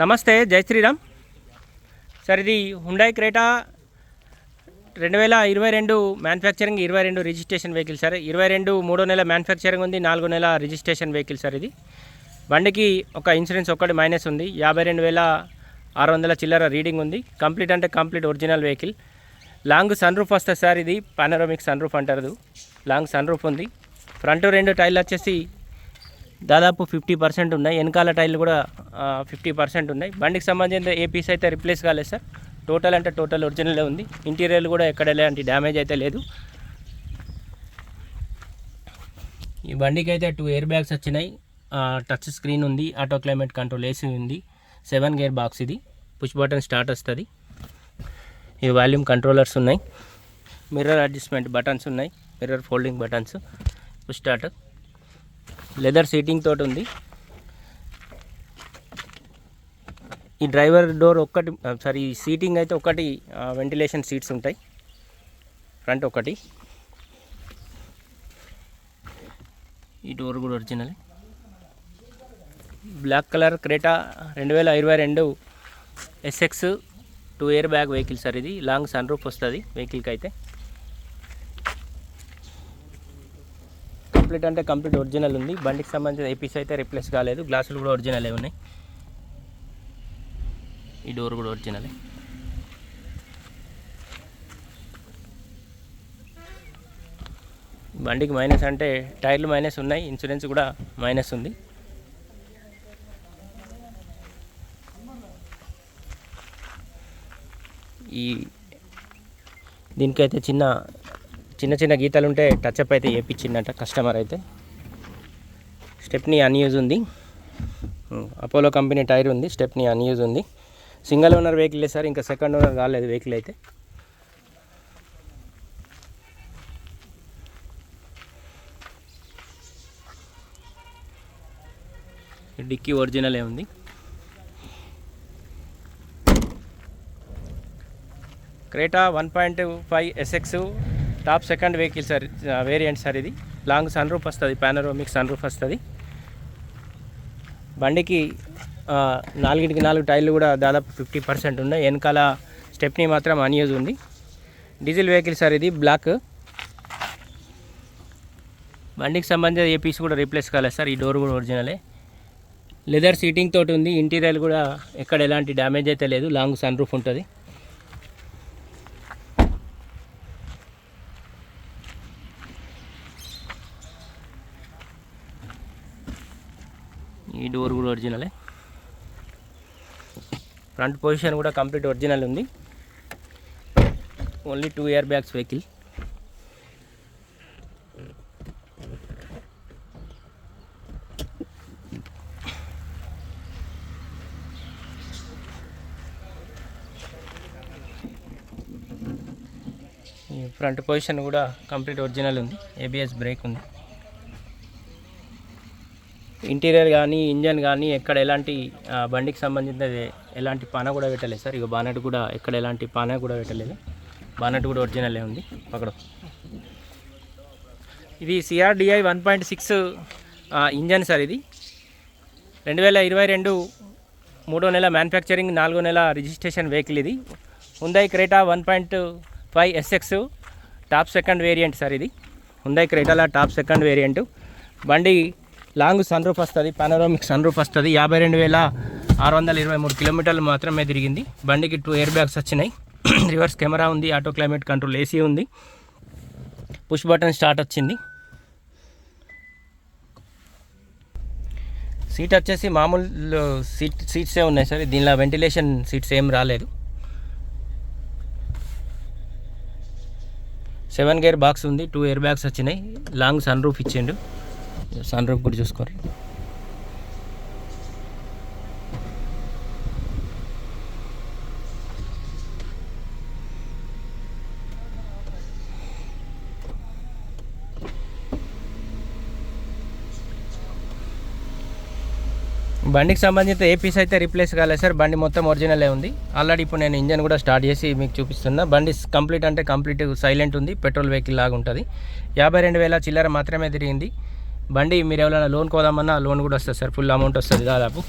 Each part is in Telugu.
నమస్తే జై శ్రీరామ్. సార్ ఇది హుండాయ్ క్రేటా రెండు వేల ఇరవై రెండు మ్యానుఫ్యాక్చరింగ్ ఇరవై రెండు రిజిస్ట్రేషన్ వెహికల్ సార్. ఇరవై రెండు మూడో నెల మ్యానుఫ్యాక్చరింగ్ ఉంది నాలుగో నెల రిజిస్ట్రేషన్ వెహికల్ సార్ ఇది. బండికి ఒక ఇన్సూరెన్స్ ఒక్కటి మైనస్ ఉంది యాభై రెండు వేల ఆరు వందల చిల్లర రీడింగ్ ఉంది. కంప్లీట్ అంటే complete original vehicle long sunroof వస్తుంది సార్ ఇది పానరామిక్ సన్ రూఫ్ అంటారు. లాంగ్ సన్ రూఫ్ ఉంది. ఫ్రంట్ రెండు టైర్లు వచ్చేసి దాదాపు ఫిఫ్టీ పర్సెంట్ ఉన్నాయి. వెనకాల టైర్లు కూడా ఫిఫ్టీ పర్సెంట్ ఉన్నాయి. బండికి సంబంధించిన ఏ పీస్ అయితే రిప్లేస్ కాలేదు సార్ టోటల్ అంటే టోటల్ ఒరిజినలే ఉంది. ఇంటీరియర్ కూడా ఎక్కడ ఎలాంటి డ్యామేజ్ అయితే లేదు. ఈ బండికి అయితే టూ ఎయిర్ బ్యాగ్స్ వచ్చినాయి. టచ్ స్క్రీన్ ఉంది ఆటో క్లైమేట్ కంట్రోల్ ఏసీ ఉంది. సెవెన్ గేర్ బాక్స్ ఇది. పుష్ బటన్ స్టార్ట్ వస్తుంది. ఈ వాల్యూమ్ కంట్రోలర్స్ ఉన్నాయి. మిర్రర్ అడ్జస్ట్మెంట్ బటన్స్ ఉన్నాయి. Mirror folding buttons push start leather seating తోటి ఉంది. ఈ డ్రైవర్ డోర్ ఒక్కటి సారీ ఈ సీటింగ్ అయితే ఒకటి వెంటిలేషన్ సీట్స్ ఉంటాయి. ఫ్రంట్ ఒకటి. ఈ డోర్ కూడా ఒరిజినల్. బ్లాక్ కలర్ క్రేటా రెండు వేల ఇరవై రెండు SX two airbag vehicle sir ఇది. లాంగ్ సన్ రూఫ్ వస్తుంది వెహికల్కి అయితే కంప్లీట్ అంటే కంప్లీట్ ఒరిజినల్ ఉంది. బండికి సంబంధించిన ఏపీస్ అయితే రిప్లేస్ కాలేదు. గ్లాసులు కూడా ఒరిజినలే ఉన్నాయి. ఈ డోర్ కూడా ఒరిజినలే బండికి మైనస్ అంటే టైర్లు మైనస్ ఉన్నాయి. ఇన్సూరెన్స్ కూడా మైనస్ ఉంది. ఈ దీనికైతే చిన్న చిన్న చిన్న గీతలు ఉంటే టచ్ అప్ అయితే చేయించిందంట కస్టమర్ అయితే. స్టెప్నీ అన్యూజ్ ఉంది. అపోలో కంపెనీ టైర్ ఉంది స్టెప్నీ అన్యూజ్ ఉంది. సింగిల్ ఓనర్ వెహికల్ సార్ ఇంకా సెకండ్ ఓనర్ కాలేదు వెహికల్ అయితే. డిక్కీ ఒరిజినలే ఉంది. Creta one point five SX top second vehicle sir variant sir ఇది. లాంగ్ సన్ రూఫ్ వస్తుంది పానరోమిక్ సన్ రూఫ్ వస్తుంది. బండికి నాలుగింటికి నాలుగు టైర్లు కూడా దాదాపు ఫిఫ్టీ పర్సెంట్ ఉన్నాయి. వెనకాల స్టెప్ని మాత్రం అన్యూజ్ ఉంది. డీజిల్ వెహికల్ సార్ ఇది బ్లాక్. బండికి సంబంధించిన ఏ పీస్ కూడా రీప్లేస్ కాలేదు సార్ ఈ డోర్ కూడా ఒరిజినలే లెదర్ సీటింగ్ తోటి ఉంది ఇంటీరియర్ కూడా ఎక్కడ ఎలాంటి డ్యామేజ్ అయితే లేదు లాంగ్ సన్ రూఫ్ ఉంటుంది. ఈ డోర్ కూడా ఒరిజినలే. ఫ్రంట్ పొజిషన్ కూడా కంప్లీట్ ఒరిజినల్ ఉంది. Only two airbags vehicle front position కూడా కంప్లీట్ ఒరిజినల్ ఉంది. ఏబిఎస్ బ్రేక్ ఉంది. ఇంటీరియర్ కానీ ఇంజన్ కానీ ఎక్కడ ఎలాంటి బండికి సంబంధించిన ఎలాంటి పాన కూడా పెట్టలేదు సార్. ఇక బానెట్ కూడా ఎక్కడ ఎలాంటి పాన కూడా పెట్టలేదు. బానెట్ కూడా ఒరిజినలే ఉంది. అక్కడ ఇది CRDI one point six engine sir ఇది. రెండు వేల ఇరవై రెండు మూడో నెల మ్యానుఫ్యాక్చరింగ్ నాలుగో నెల రిజిస్ట్రేషన్ వెహికల్ ఇది. Hyundai Creta one point five SX top second variant sir ఇది. హుందాయ్ క్రేటాల టాప్ సెకండ్ వేరియంట్. బండి లాంగ్ సన్ రూఫ్ వస్తుంది పానరోమిక్ సన్ రూఫ్ వస్తుంది. యాభై రెండు వేల ఆరు వందల ఇరవై మూడు కిలోమీటర్లు మాత్రమే తిరిగింది. బండికి టూ ఎయిర్ బ్యాగ్స్ వచ్చినాయి. రివర్స్ కెమెరా ఉంది ఆటో క్లైమేట్ కంట్రోల్ ఏసీ ఉంది. పుష్ బటన్ స్టార్ట్ వచ్చింది. సీట్ వచ్చేసి మామూలు సీట్ సీట్సే ఉన్నాయి సార్. దీనిలో వెంటిలేషన్ సీట్స్ ఏం రాలేదు. సెవెన్ గేర్ బాక్స్ ఉంది టూ ఎయిర్ బ్యాగ్స్ వచ్చినాయి. లాంగ్ సన్ రూఫ్ ఇచ్చిండు. సన్ రూఫ్ కూడా చూసుకోరు. బండికి సంబంధించిన ఏ పీస్ అయితే రీప్లేస్ కాలేదు సార్ బండి మొత్తం ఒరిజినలే ఉంది. ఆల్రెడీ ఇప్పుడు నేను ఇంజన్ కూడా స్టార్ట్ చేసి మీకు చూపిస్తున్నా. బండి కంప్లీట్ అంటే కంప్లీట్ సైలెంట్ ఉంది పెట్రోల్ వెహికల్ లాగా ఉంటుంది. యాభై రెండు వేల చిల్లర మాత్రమే తిరిగింది. బండి మీరు ఎవరైనా లోన్ కోదామన్నా లోన్ కూడా వస్తుంది సార్ ఫుల్ అమౌంట్ వస్తుంది దాదాపు.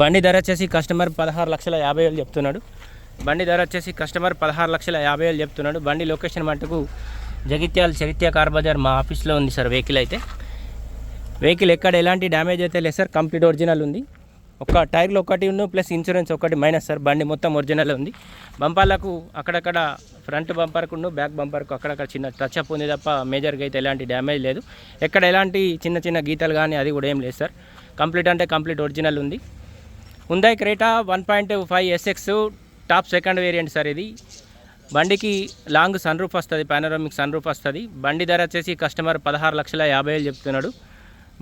బండి ధర వచ్చేసి కస్టమర్ పదహారు లక్షల యాభై వేలు చెప్తున్నాడు. బండి ధర వచ్చేసి కస్టమర్ పదహారు లక్షల యాభై వేలు చెప్తున్నాడు. బండి లొకేషన్ మటుకు జగిత్యాల చరిత్య కార్ బజార్ మా ఆఫీస్లో ఉంది సార్ వెహికల్ అయితే. వెహికల్ ఎక్కడ ఎలాంటి డ్యామేజ్ అయితే లేదు సార్ కంప్లీట్ ఒరిజినల్ ఉంది. ఒక టైర్లు ఒకటి ఉన్న ప్లస్ ఇన్సూరెన్స్ ఒకటి మైనస్ సార్ బండి మొత్తం ఒరిజినల్ ఉంది. బంపాలకు అక్కడక్కడ ఫ్రంట్ బంపర్కు బ్యాక్ బంపర్కు అక్కడక్కడ చిన్న టచ్ అప్ ఉంది తప్ప మేజర్గా అయితే ఎలాంటి డ్యామేజ్ లేదు. ఎక్కడ ఎలాంటి చిన్న చిన్న గీతలు కానీ అది కూడా ఏం లేదు సార్. కంప్లీట్ అంటే కంప్లీట్ ఒరిజినల్ ఉంది. Hyundai Creta one point five SX top second variant sir ఇది. బండికి లాంగ్ సన్ రూఫ్ వస్తుంది పానరామిక్ సన్ రూఫ్ వస్తుంది. బండి ధర వచ్చేసి కస్టమర్ పదహారు లక్షల యాభై వేలు చెప్తున్నాడు.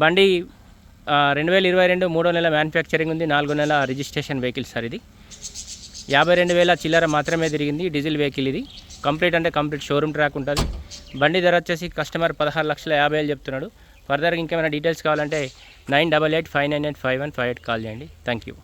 బండి రెండు వేల ఇరవై రెండు మూడో నెల మ్యానుఫ్యాక్చరింగ్ ఉంది నాలుగో నెల రిజిస్ట్రేషన్ వెహికల్ సార్ ఇది. యాభై రెండు వేల చిల్లర మాత్రమే తిరిగింది డీజిల్ వెహికల్ ఇది. కంప్లీట్ అంటే కంప్లీట్ షోరూమ్ ట్రాక్ ఉంటుంది. బండి ధర వచ్చేసి కస్టమర్ పదహారు లక్షల యాభై వేలు చెప్తున్నాడు. ఫర్దర్గా ఇంకేమైనా డీటెయిల్స్ కావాలంటే nine double eight five nine eight five one five eight call చేయండి. Thank you